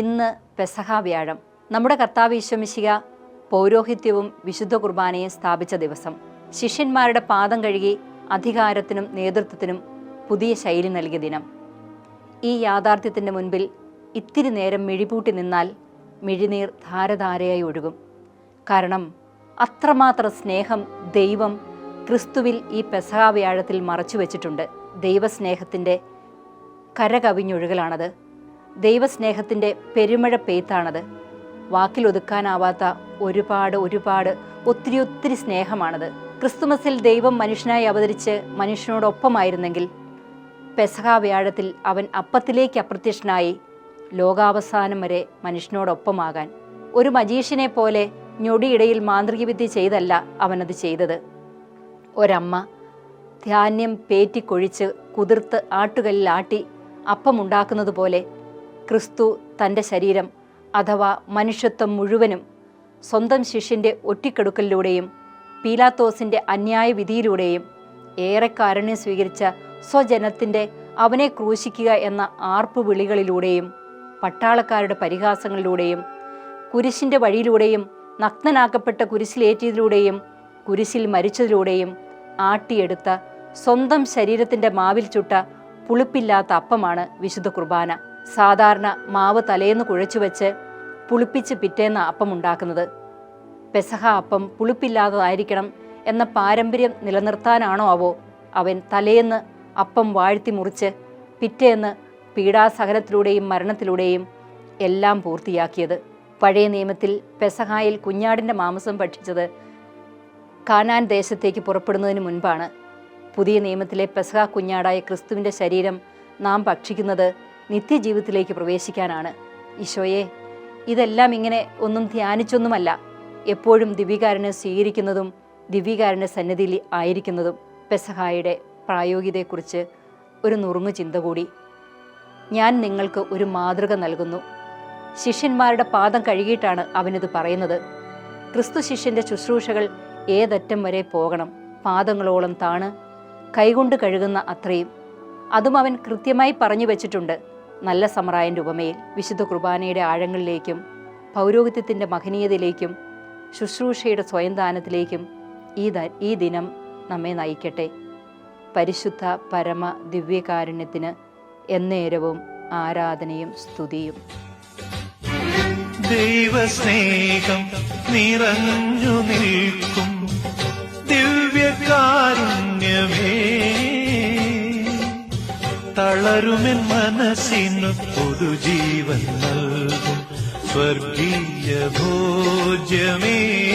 ഇന്ന് പെസഹ വ്യാഴം. നമ്മുടെ കർത്താവ് ഈശ്വമിശിക പൗരോഹിത്യവും വിശുദ്ധ കുർബാനയും സ്ഥാപിച്ച ദിവസം. ശിഷ്യന്മാരുടെ പാദം കഴുകി അധികാരത്തിനും നേതൃത്വത്തിനും പുതിയ ശൈലി നൽകിയ ദിനം. ഈ യാഥാർത്ഥ്യത്തിന്റെ മുൻപിൽ ഇത്തിരി നേരം മിഴിപൂട്ടി നിന്നാൽ മിഴിനീർ ധാരധാരയായി ഒഴുകും. കാരണം അത്രമാത്രം സ്നേഹം ദൈവം ക്രിസ്തുവിൽ ഈ പെസഹ വ്യാഴത്തിൽ മറച്ചു വച്ചിട്ടുണ്ട് ദൈവസ്നേഹത്തിന്റെ കരകവിഞ്ഞൊഴുകലാണത്. ദൈവസ്നേഹത്തിന്റെ പെരുമഴ പെയ്ത്താണത്. വാക്കിലൊതുക്കാനാവാത്ത ഒരുപാട് ഒരുപാട് ഒത്തിരി ഒത്തിരി സ്നേഹമാണത്. ക്രിസ്തുമസിൽ ദൈവം മനുഷ്യനായി അവതരിച്ച് മനുഷ്യനോടൊപ്പമായിരുന്നെങ്കിൽ പെസഹാ വ്യാഴത്തിൽ അവൻ അപ്പത്തിലേക്ക് അപ്രത്യക്ഷനായി ലോകാവസാനം വരെ മനുഷ്യനോടൊപ്പമാകാൻ. ഒരു മജീഷ്യനെ പോലെ ഞൊടിയിടയിൽ മാന്ത്രികവിദ്യ ചെയ്തല്ല അവനത് ചെയ്തത്. ഒരമ്മ ധാന്യം പേറ്റിക്കൊഴിച്ച് കുതിർത്ത് ആട്ടുകല്ലിൽ ആട്ടി അപ്പമുണ്ടാക്കുന്നത് പോലെ ക്രിസ്തു തന്റെ ശരീരം അഥവാ മനുഷ്യത്വം മുഴുവനും സ്വന്തം ശിഷ്യന്റെ ഒറ്റിക്കെടുക്കലിലൂടെയും പീലാത്തോസിന്റെ അന്യായ വിധിയിലൂടെയും ഏറെ കാരുണ്യം സ്വീകരിച്ച സ്വജനത്തിന്റെ അവനെ ക്രൂശിക്കുക എന്ന ആർപ്പ് വിളികളിലൂടെയും പട്ടാളക്കാരുടെ പരിഹാസങ്ങളിലൂടെയും കുരിശിന്റെ വഴിയിലൂടെയും നഗ്നനാക്കപ്പെട്ട കുരിശിലേറ്റിയതിലൂടെയും കുരിശിൽ മരിച്ചതിലൂടെയും ആട്ടിയെടുത്ത സ്വന്തം ശരീരത്തിന്റെ മാവിൽ ചുട്ട പുളിപ്പില്ലാത്ത അപ്പമാണ് വിശുദ്ധ കുർബാന. സാധാരണ മാവ് തലേന്ന് കുഴച്ചു വെച്ച് പുളിപ്പിച്ച് പിറ്റേന്ന് അപ്പം ഉണ്ടാക്കുന്നത്. പെസഹ അപ്പം പുളിപ്പില്ലാത്തതായിരിക്കണം എന്ന പാരമ്പര്യം നിലനിർത്താനാണോ അവോ? അവൻ തലേന്ന് അപ്പം വാഴ്ത്തി മുറിച്ച് പിറ്റേന്ന് പീഡാസഹനത്തിലൂടെയും മരണത്തിലൂടെയും എല്ലാം പൂർത്തിയാക്കിയത്. പഴയ നിയമത്തിൽ പെസഹായിൽ കുഞ്ഞാടിന്റെ മാംസം ഭക്ഷിച്ചത് കാനാൻ ദേശത്തേക്ക് പുറപ്പെടുന്നതിന് മുൻപാണ്. പുതിയ നിയമത്തിലെ പെസഹ കുഞ്ഞാടായ ക്രിസ്തുവിന്റെ ശരീരം നാം ഭക്ഷിക്കുന്നത് നിത്യജീവിതത്തിലേക്ക് പ്രവേശിക്കാനാണ്. ഈശോയെ ഇതെല്ലാം ഇങ്ങനെ ഒന്നും ധ്യാനിച്ചൊന്നുമല്ല. എപ്പോഴും ദിവ്യകാരനെ സ്വീകരിക്കുന്നതും ദിവ്യകാരന്റെ സന്നിധിയിൽ ആയിരിക്കുന്നതും പെസഹായുടെ പ്രായോഗികതയെക്കുറിച്ച് ഒരു നുറുങ്ങു ചിന്ത കൂടി. ഞാൻ നിങ്ങൾക്ക് ഒരു മാതൃക നൽകുന്നു. ശിഷ്യന്മാരുടെ പാദം കഴുകിയിട്ടാണ് അവനിത് പറയുന്നത്. ക്രിസ്തു ശിഷ്യന്റെ ശുശ്രൂഷകൾ ഏതറ്റം വരെ പോകണം. പാദങ്ങളോളം താണ് കൈകൊണ്ട് കഴുകുന്ന അത്രയും. അതും അവൻ കൃത്യമായി പറഞ്ഞു വെച്ചിട്ടുണ്ട്. നല്ല സമറായന്റെ ഉപമയിൽ വിശുദ്ധ കുർബാനയുടെ ആഴങ്ങളിലേക്കും പൗരോഹിത്യത്തിന്റെ മഹനീയതയിലേക്കും ശുശ്രൂഷയുടെ സ്വയംദാനത്തിലേക്കും ഈ ഈ ദിനം നമ്മെ നയിക്കട്ടെ. പരിശുദ്ധ പരമ ദിവ്യകാരുണ്യത്തിന് എന്നേരവും ആരാധനയും സ്തുതിയും. ദൈവസ്നേഹം നിറഞ്ഞു നിൽക്കും. ദിവ്യകാരുണ്യമേ തളരുമെൻ മനസ്സിനു പൊതുജീവൻ നൽകും. സ്വർഗീയ ഭോജ്യമേ.